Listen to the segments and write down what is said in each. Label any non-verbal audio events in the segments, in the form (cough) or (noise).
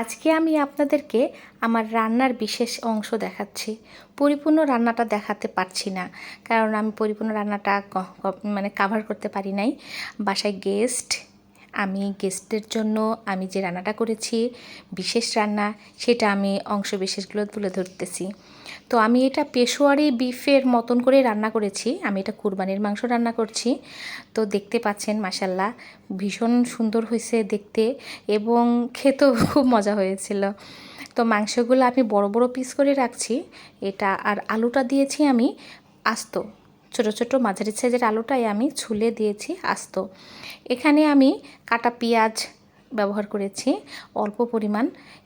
আজকে আমি আপনাদেরকে আমার রান্নার বিশেষ অংশ দেখাচ্ছি। পরিপূর্ণ রান্নাটা দেখাতে পারছি না, কারণ আমি পরিপূর্ণ রান্নাটা মানে কাভার করতে পারি নাই। বাসায় গেস্ট আমি গেস্টের জন্য আমি যে রান্নাটা করেছি, বিশেষ রান্না, সেটা আমি অংশ বিশেষগুলো তুলে ধরতেছি। তো আমি এটা পেশোয়ারি বিফের মতন করে রান্না করেছি। আমি এটা কুরবানির মাংস রান্না করছি। তো দেখতে পাচ্ছেন মাসাল্লাহ ভীষণ সুন্দর হয়েছে দেখতে এবং খেতেও (laughs) খুব মজা হয়েছিল। তো মাংসগুলো আমি বড় বড় পিস করে রাখছি। এটা আর আলুটা দিয়েছি আমি আস্ত। ছোট ছোট মাঝারি সাইজের আলুটাই আমি ছুলে দিয়েছি আস্ত। এখানে আমি কাটা পেঁয়াজ ব্যবহার করেছি অল্প পরিমাণ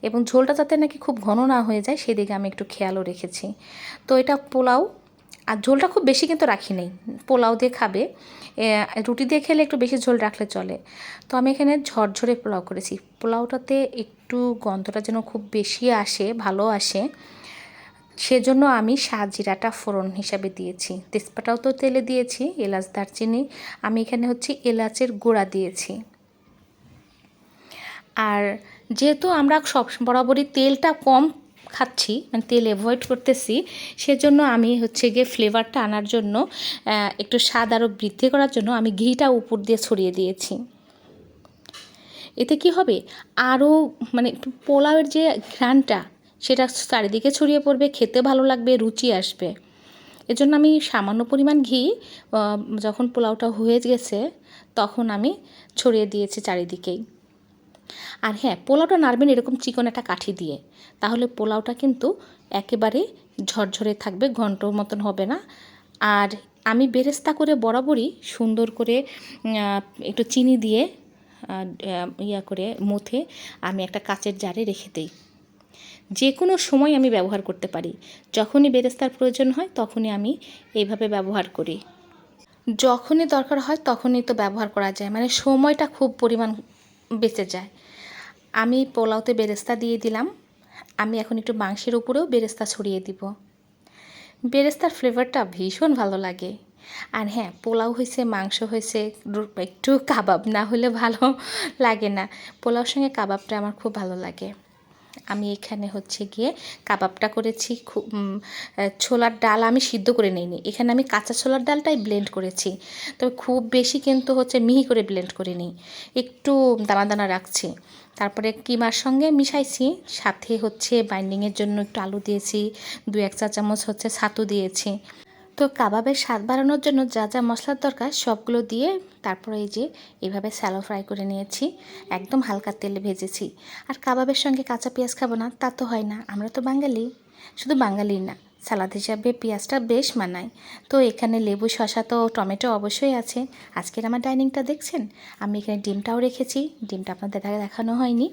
এবং ঝোলটা যাতে নাকি খুব ঘন না হয়ে যায় সেদিকে আমি একটু খেয়ালও রেখেছি। তো এটা পোলাও, আর ঝোলটা খুব বেশি কিন্তু রাখি নেই, পোলাও দিয়ে খাবে রুটি দিয়ে খেলে একটু বেশি ঝোল রাখলে চলে। তো আমি এখানে ঝরঝরে পোলাও করেছি, পোলাওটাতে একটু গন্ধটা যেন খুব বেশি আসে, ভালো আসে। সেজন্য আমি সাজিরাটা ফোড়ন হিসাবে দিয়েছি। তেজপাতাও তো তেলে দিয়েছি, এলাচ, দারচিনি। আমি এখানে হচ্ছে এলাচের গুঁড়া দিয়েছি। আর যেহেতু আমরা সব বরাবরই তেলটা কম খাচ্ছি মানে তেল অ্যাভয়েড করতেছি, সেজন্য আমি হচ্ছে গিয়ে ফ্লেভারটা আনার জন্য একটু স্বাদ আরও বৃদ্ধি করার জন্য আমি ঘিটা উপর দিয়ে ছড়িয়ে দিয়েছি। এতে কি হবে? আরও মানে একটু পোলাওয়ের যে ঘ্রাণটা সেটা চারিদিকে ছড়িয়ে পড়বে, খেতে ভালো লাগবে, রুচি আসবে। এজন্য আমি সামান্য পরিমাণ ঘি যখন পোলাওটা হয়ে গেছে, তখন আমি ছড়িয়ে দিয়েছি চারিদিকেই। আর হ্যাঁ পোলাওটা নাড়বেন এরকম চিকন একটা কাঠি দিয়ে, তাহলে পোলাওটা কিন্তু একেবারে ঝরঝরে থাকবে, ঘন্ট মতন হবে না। আর আমি বেরেস্তা করে বরাবরই সুন্দর করে একটু চিনি দিয়ে ইয়া করে মুথে আমি একটা কাচের জারে রেখে দিই। যে কোনো সময় আমি ব্যবহার করতে পারি। যখনই বেরেস্তার প্রয়োজন হয়, তখনই আমি এইভাবে ব্যবহার করি। যখনই দরকার হয়, তখনই তো ব্যবহার করা যায়। মানে সময়টা খুব পরিমাণ বেঁচে যায়। আমি পোলাওতে বেরেস্তা দিয়ে দিলাম। আমি এখন একটু মাংসের উপরেও বেরেস্তা ছড়িয়ে দিব। বেরেস্তার ফ্লেভারটা ভীষণ ভালো লাগে। আর হ্যাঁ পোলাও হয়েছে, মাংস হয়েছে একটু কাবাব না হলে ভালো লাগে না। পোলাওর সঙ্গে কাবাবটা আমার খুব ভালো লাগে। আমি এখানে হচ্ছে গিয়ে কাবাবটা করেছি, খুব ছোলার ডাল আমি সিদ্ধ করে নিইনি। এখানে আমি কাঁচা ছোলার ডালটাই ব্লেন্ড করেছি। তবে খুব বেশি কিন্তু হচ্ছে মিহি করে ব্লেন্ড করে নিই একটু দানা দানা রাখছি। তারপরে কিমার সঙ্গে মিশাইছি। সাথে হচ্ছে বাইন্ডিংয়ের জন্য একটু আলু দিয়েছি। দু এক চা চামচ হচ্ছে ছাতু দিয়েছি। তো কাবাবের স্বাদ বাড়ানোর জন্য যা যা মশলার দরকার সবগুলো দিয়ে তারপরে এই যে এভাবে স্যালো ফ্রাই করে নিয়েছি। একদম হালকা তেলে ভেজেছি। আর কাবাবের সঙ্গে কাঁচা পেঁয়াজ খাব না, তা তো হয় না। আমরা তো বাঙালি। শুধু বাঙালি না, সালাদ হিসাবে পেঁয়াজটা বেশ মানায়। তো এখানে লেবু, শসা তো টমেটো অবশ্যই আছে। আজকের আমার ডাইনিংটা দেখছেন? আমি এখানে ডিমটাও রেখেছি। ডিমটা আপনাদের দেখানো হয়নি।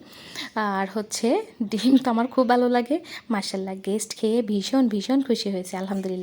আর হচ্ছে ডিম তো আমার খুব ভালো লাগে। মার্শাল্লাহ গেস্ট খেয়ে ভীষণ ভীষণ খুশি হয়েছে, আলহামদুলিল্লাহ।